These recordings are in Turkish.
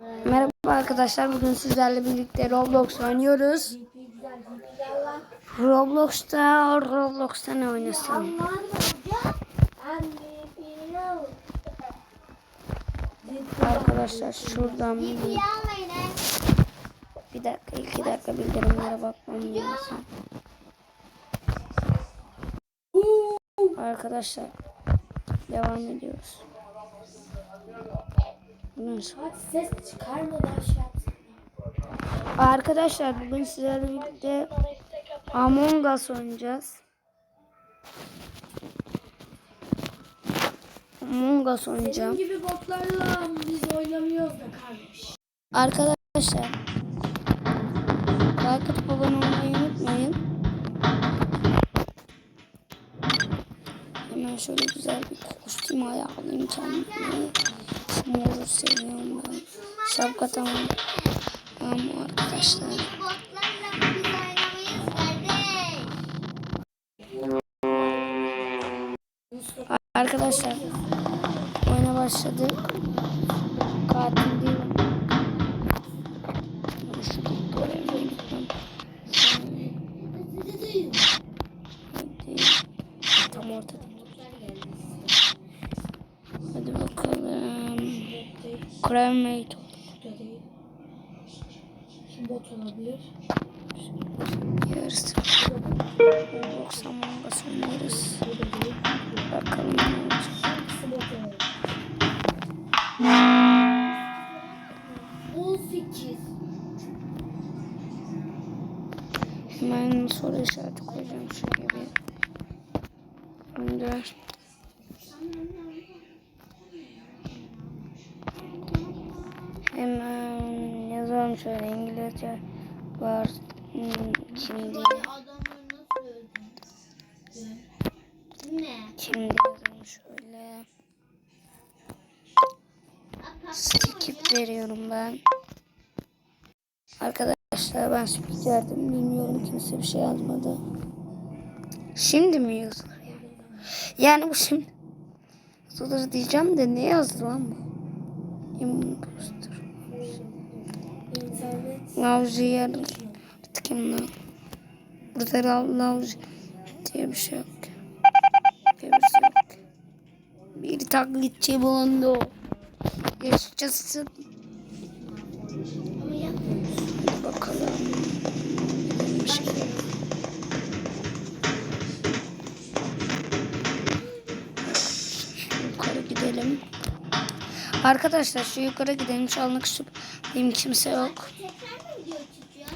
Merhaba arkadaşlar. Bugün sizlerle birlikte Roblox oynuyoruz. Roblox'ta Roblox'ta ne oynasam? Arkadaşlar şuradan bir dakika iki dakika bildirimlere bakmam lazım. Arkadaşlar devam ediyoruz. Bundan sonra Ses çıkarmadan şey yapsın. Arkadaşlar bugün sizlerle birlikte Among Us oynayacağız. Among Us Senin oynayacağım. gibi botlarla biz oynamıyoruz da kardeş. Arkadaşlar like atıp abone olmayı unutmayın. Hemen şöyle güzel bir kostüm ayarlayayım kendime. Moru seviyorum ben. Şapka tamam. Tamam arkadaşlar. Arkadaşlar oyuna başladık. Katil değilim. Şu görevime gitmem. Hadi. Tam ortada. Hadi bakalım. Cremate. Burada değil. Bot olabilir. Yarısı. Among Us oynarız. Bakalım ne olacak. Bot olabilir. 18. Hemen soru işareti koyacağım şuraya bir. Gönder. Hemen yazalım şöyle İngilizce var. Hmm? Ne? Kimdi yazalım şöyle. Skip veriyorum ben. Arkadaşlar ben skip verdim. Bilmiyorum kimse bir şey yazmadı. Şimdi mi yazılır? Yani bu şimdi yazılır diyeceğim de ne yazdı lan bu? Imposter. İnternet. Lavcı yer. Tıkım lan. Burada lav, lavcı diye bir şey yok. Diye bir şey yok. Bir taklitçi bulundu. Yaşasın. Bakalım. Bir şey yok. Gidelim. Arkadaşlar şu yukarı gidelim. Çalmak istiyorum. Kimse yok. Tekrar mı video çekiyor?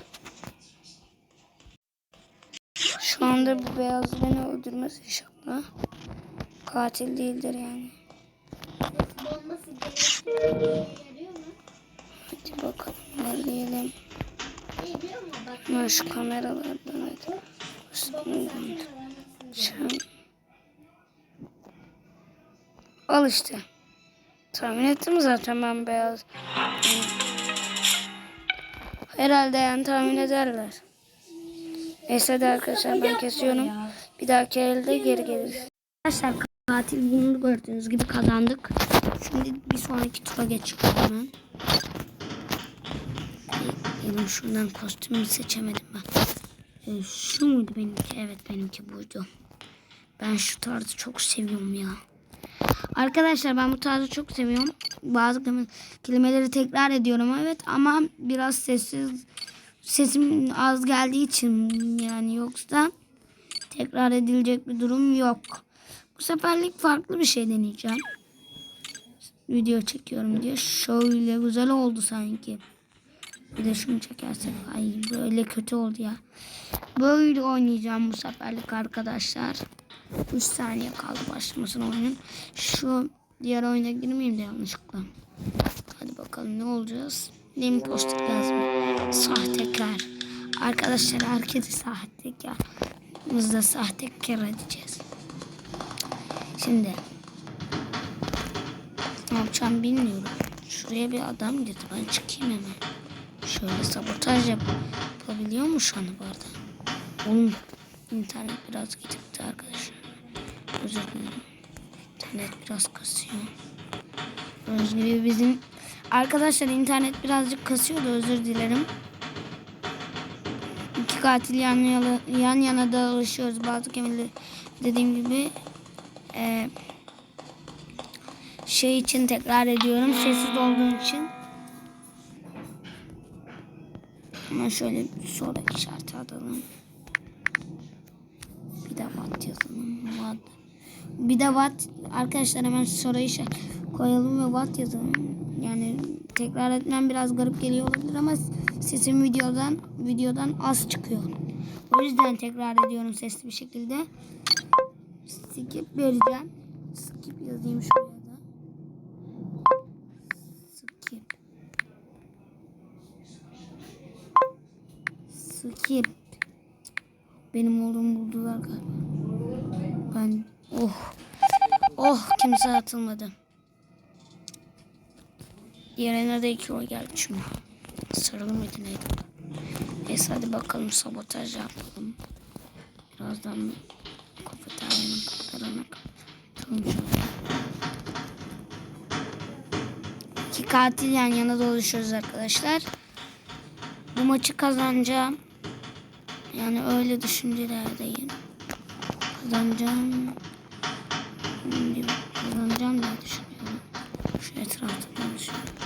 Anda bu beyaz beni öldürmez inşallah. Katil değildir yani. Hadi bakalım ilerleyelim. Ben şu kameralardan hadi. Şu- Al işte. Tahmin ettim zaten ben beyaz. Herhalde yani tahmin ederler. Neyse de arkadaşlar ben kesiyorum. Bir dahaki elde geri geliriz. Arkadaşlar katil bunu gördüğünüz gibi kazandık. Şimdi bir sonraki tura geçiyorum hemen. Elim şuradan kostümü seçemedim ben. Ee, şu muydu benimki? Evet benimki buydu. Ben şu tarzı çok seviyorum ya. Arkadaşlar ben bu tarzı çok seviyorum. Bazı kelime- kelimeleri tekrar ediyorum evet ama biraz sessiz sesim az geldiği için yani yoksa tekrar edilecek bir durum yok. Bu seferlik farklı bir şey deneyeceğim. Video çekiyorum diye şöyle güzel oldu sanki. Bir de şunu çekersek ay böyle kötü oldu ya. Böyle oynayacağım bu seferlik arkadaşlar. 3 saniye kaldı başlamasına oyunun. Şu diğer oyuna girmeyeyim de yanlışlıkla. Hadi bakalım ne olacağız. Name poster lazım. Sahtekar. Arkadaşlar herkesi sahtekar. Biz de sahtekar edeceğiz. Şimdi ne yapacağım bilmiyorum. Şuraya bir adam girdi. Ben çıkayım hemen. Şöyle sabotaj yap yapabiliyor mu şu an bu arada? Oğlum internet biraz gidipti arkadaşlar. Özür dilerim. İnternet biraz kasıyor. Gibi bizim Arkadaşlar internet birazcık kasıyordu özür dilerim. İki katil yan yana, yan yana dolaşıyoruz. Bazı kemirleri dediğim gibi e, şey için tekrar ediyorum. Sessiz olduğum için. Hemen şöyle bir soru işareti atalım. Bir de watt yazalım. Watt. Bir de watt arkadaşlar hemen soru işareti koyalım ve watt yazalım. Yani tekrar etmem biraz garip geliyor olabilir ama sesim videodan videodan az çıkıyor. O yüzden tekrar ediyorum sesli bir şekilde. Skip vereceğim. Skip yazayım şuraya da. Skip. Skip. Benim olduğumu buldular galiba. Ben oh. Oh kimse atılmadı. Diğerine de iki oy geldi çünkü. Sarılı mıydı neydi? Neyse hadi bakalım sabotaj yapalım. Birazdan kafeteryanın kapılarına kapatalım şöyle. İki katil yan yana dolaşıyoruz arkadaşlar. Bu maçı kazanacağım. Yani öyle düşüncelerdeyim. Kazanacağım. Kazanacağım diye düşünüyorum. Şu etrafta dolaşıyorum.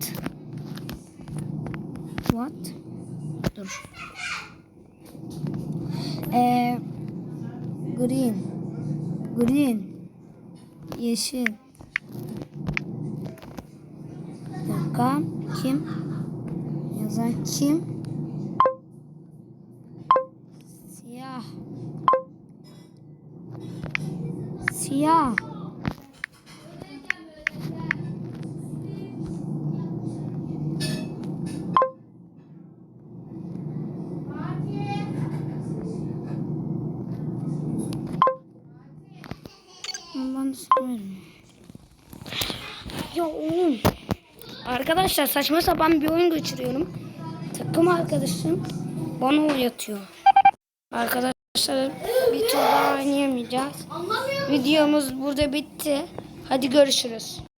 What? What? Dur. Ee, green. Green. Yeşil. Bir. Kim? Yazan kim? Oğlum. Arkadaşlar saçma sapan bir oyun geçiriyorum. Takım arkadaşım bana oynatıyor. Arkadaşlar bir tur daha oynayamayacağız. Videomuz burada bitti. Hadi görüşürüz.